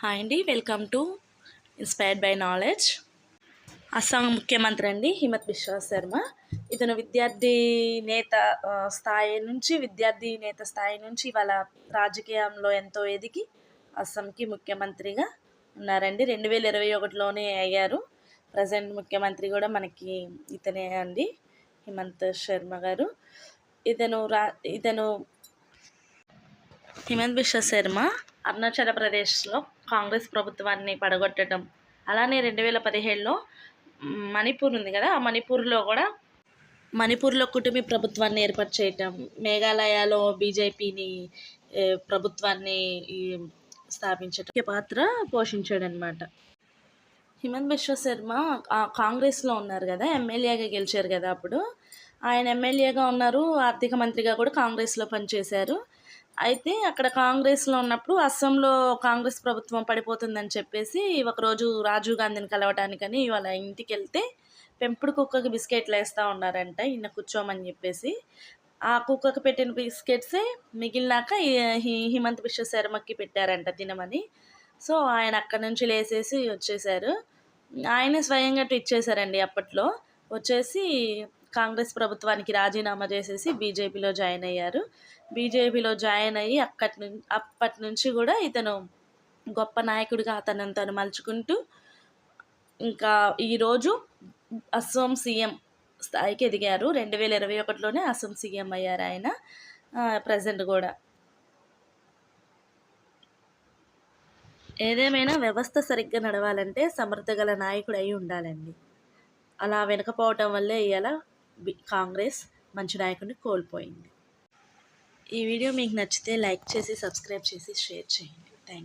Hi అండి welcome to inspired by knowledge Assam ముఖ్యమంత్రి అండి హిమత్ బిశ్వా శర్మ. ఇతను విద్యార్థి నేత స్థాయి నుంచి విద్యార్థి నేత స్థాయి నుంచి వాళ్ళ రాజకీయంలో ఎంతో ఎదిగి అస్సాంకి ముఖ్యమంత్రిగా ఉన్నారండి. రెండు వేల ఇరవై ఒకటిలోనే అయ్యారు. ప్రజెంట్ ముఖ్యమంత్రి కూడా మనకి ఇతనే అండి హిమంత్ శర్మ గారు. ఇతను రా ఇతను హిమంత్ బిశ్వ శర్మ అరుణాచల్ ప్రదేశ్లో కాంగ్రెస్ ప్రభుత్వాన్ని పడగొట్టడం. అలానే రెండు వేల పదిహేడులో మణిపూర్ ఉంది కదా ఆ మణిపూర్లో కూడా మణిపూర్లో కుటుంబీ ప్రభుత్వాన్ని ఏర్పాటు చేయటం మేఘాలయలో బీజేపీని ప్రభుత్వాన్ని ఈ, స్థాపించటం ముఖ్య పాత్ర పోషించాడనమాట హిమంత్ బిశ్వ శర్మ కాంగ్రెస్లో ఉన్నారు కదా ఎమ్మెల్యేగా గెలిచారు కదా అప్పుడు. ఆయన ఎమ్మెల్యేగా ఉన్నారు ఆర్థిక మంత్రిగా కూడా కాంగ్రెస్లో పనిచేశారు. అయితే అక్కడ కాంగ్రెస్లో ఉన్నప్పుడు అస్సాంలో కాంగ్రెస్ ప్రభుత్వం పడిపోతుందని చెప్పేసి ఒకరోజు రాజీవ్ గాంధీని కలవటానికని వాళ్ళ ఇంటికి వెళ్తే పెంపుడు కుక్కకి బిస్కెట్లు వేస్తూ ఉన్నారంట ఈయన కూర్చోమని చెప్పేసి. ఆ కుక్కకి పెట్టిన బిస్కెట్సే మిగిలినాక హి- హిమంత్ విశ్వ శర్మకి పెట్టారంట తినమని సో ఆయన అక్కడి నుంచి లేసేసి వచ్చేసారు. ఆయనే స్వయంగా ట్విట్ చేశారండి అప్పట్లో. వచ్చేసి కాంగ్రెస్ ప్రభుత్వానికి రాజీనామా చేసేసి బీజేపీలో జాయిన్ అయ్యారు. బీజేపీలో జాయిన్ అయ్యి అక్కడి నుంచి అప్పటి నుంచి కూడా ఇతను గొప్ప నాయకుడిగా అతను తను మలుచుకుంటూ ఇంకా ఈరోజు అస్సోం సీఎం స్థాయికి ఎదిగారు. రెండు వేల ఇరవై ఒకటిలోనే అసోం సీఎం అయ్యారు ఆయన ప్రజెంట్ కూడా. ఏదేమైనా వ్యవస్థ సరిగ్గా నడవాలంటే సమర్థ గల నాయకుడు అయి ఉండాలండి. అలా వెనకపోవటం వల్లే ఇలా కాంగ్రెస్ మంచి నాయకుడిని కోల్పోయింది. ఈ వీడియో మీకు నచ్చితే లైక్ చేసి సబ్స్క్రైబ్ చేసి షేర్ చేయండి. Thank you